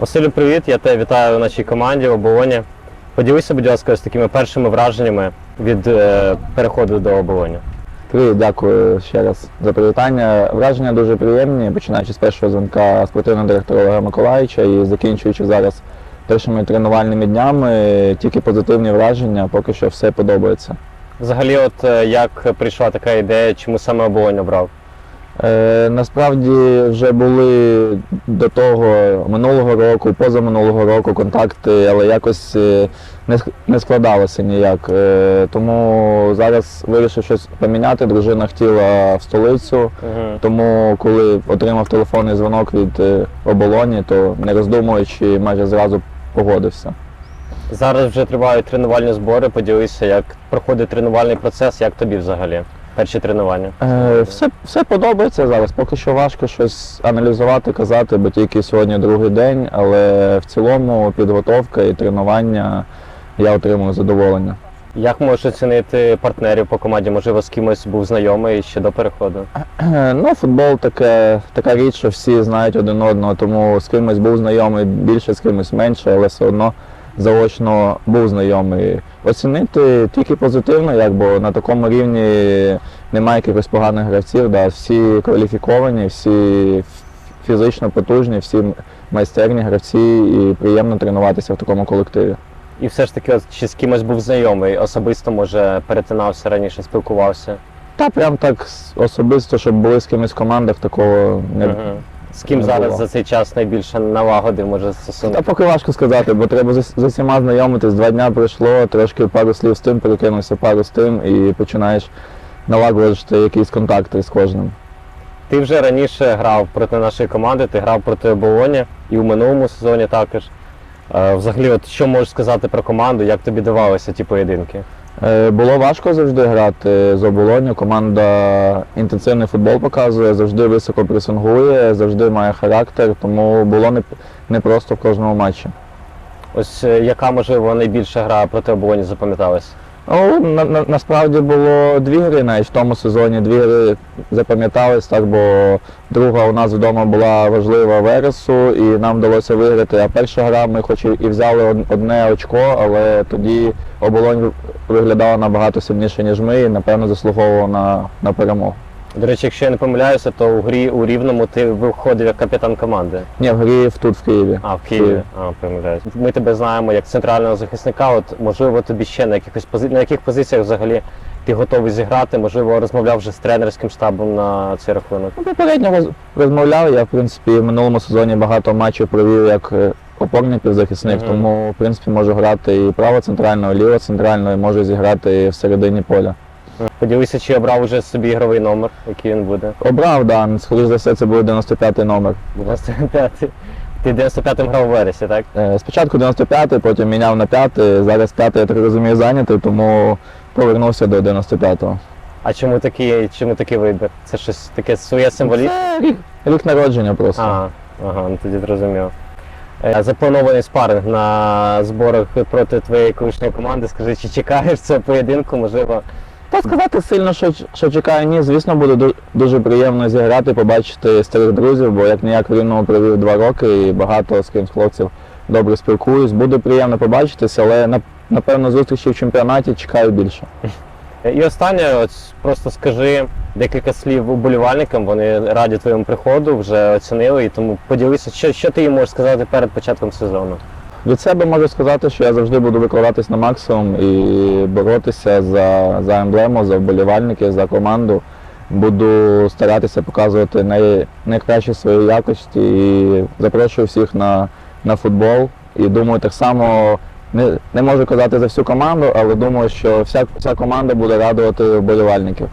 Василю, привіт! Я тебе вітаю в нашій команді в оболоні. Поділися, будь ласка, з такими першими враженнями від е, переходу до оболоні. Привіт, дякую ще раз за привітання. Враження дуже приємні, починаючи з першого дзвінка спортивного директора Олега Миколаївича і закінчуючи зараз першими тренувальними днями, тільки позитивні враження, поки що все подобається. Взагалі, от е, як прийшла така ідея, чому саме оболонь обрав? Е, насправді вже були до того минулого року, позаминулого року контакти, але якось е, не, не складалося ніяк. Е, тому зараз вирішив щось поміняти. Дружина хотіла в столицю. Угу. Тому, коли отримав телефонний дзвонок від оболоні, то не роздумуючи, майже зразу погодився. Зараз вже тривають тренувальні збори. Поділися, як проходить тренувальний процес, як тобі взагалі? Перші тренування. Е, все, все подобається зараз. Поки що важко щось аналізувати, казати, бо тільки сьогодні другий день, але в цілому підготовка і тренування я отримую задоволення. Як можеш оцінити партнерів по команді? Можливо, з кимось був знайомий ще до переходу? Е, Ну, футбол таке, така річ, що всі знають один одного, тому з кимось був знайомий більше, з кимось менше, але все одно заочно був знайомий. Оцінити тільки позитивно, як бо на такому рівні немає якихось поганих гравців. Да. Всі кваліфіковані, всі фізично потужні, всі майстерні гравці і приємно тренуватися в такому колективі. І все ж таки, от, чи з кимось був знайомий, особисто може перетинався раніше, спілкувався. Та прям так особисто, щоб були з кимось в командах, такого не, Мгм. З ким не зараз було. за цей час найбільше налагодив, може, Та поки важко сказати, бо треба з, з усіма знайомитись. Два дня пройшло, трошки пару слів з тим перекинувся, пару з тим, і починаєш налагоджувати якісь контакти з кожним. Ти вже раніше грав проти нашої команди, ти грав проти оболоні і в минулому сезоні також. Е, Взагалі, от що можеш сказати про команду, як тобі давалися ті поєдинки? Е, було важко завжди грати з оболоню. Команда інтенсивний футбол показує, завжди високо пресингує, завжди має характер, тому було не, непросто в кожному матчі. Ось е, яка, можливо, найбільша гра проти оболоні запам'яталась? Ну, на, на, насправді було дві гри, навіть в тому сезоні дві гри запам'ятались, так, бо друга у нас вдома була важлива Вересу, і нам вдалося виграти. А перша гра ми хоч і взяли одне очко, але тоді оболонь виглядала набагато сильніше, ніж ми, і напевно заслуговувала на, на перемогу. До речі, якщо я не помиляюся, то у грі у Рівному ти виходив як капітан команди. Ні, в грі тут в Києві. А, в Києві. А, помиляюсь. Ми тебе знаємо як центрального захисника. От можливо, тобі ще на якихось пози... на яких позиціях взагалі ти готовий зіграти? Можливо, розмовляв вже з тренерським штабом на цей рахунок. Ну, Попередньо роз- розмовляв. Я, в принципі, в минулому сезоні багато матчів провів як опорний півзахисник, Мгм. тому в принципі можу грати і право центрального, і ліво центрального, і можу зіграти і в середині поля. Поділися, чи обрав уже собі ігровий номер, який він буде. Обрав, да, скоріш за все, це буде 95-й номер. 95-й. Ти 95-м грав у вересі, так? Е, Спочатку 95-й, потім міняв на 5-й, зараз 5-й, я так розумію, зайнятий, тому повернувся до 95-го. А чому такий, чому такий вибір? Це щось таке своє символічне? Це рік, рік народження просто. А, ага, ну тоді зрозумів. Е, Запланований спаринг на зборах проти твоєї колишньої команди. Скажи, чи чекаєш цього поєдинку? Можливо, Та сказати сильно, що, що чекаю, ні, звісно, буде ду- дуже приємно зіграти, побачити старих друзів, бо як ніяк в Рівному провів два роки і багато з ким з хлопців добре спілкуюсь. Буде приємно побачитися, але нап- напевно зустрічі в чемпіонаті чекаю більше. Е, І останнє, от просто скажи декілька слів уболівальникам. Вони раді твоєму приходу, вже оцінили, і тому поділися, що, що ти їм можеш сказати перед початком сезону. Від себе можу сказати, що я завжди буду викладатись на максимум і боротися за, за емблему, за вболівальників, за команду. Буду старатися показувати най, найкращі свої якості і запрошую всіх на, на футбол. І думаю, так само не, не можу казати за всю команду, але думаю, що вся, вся команда буде радувати вболівальників.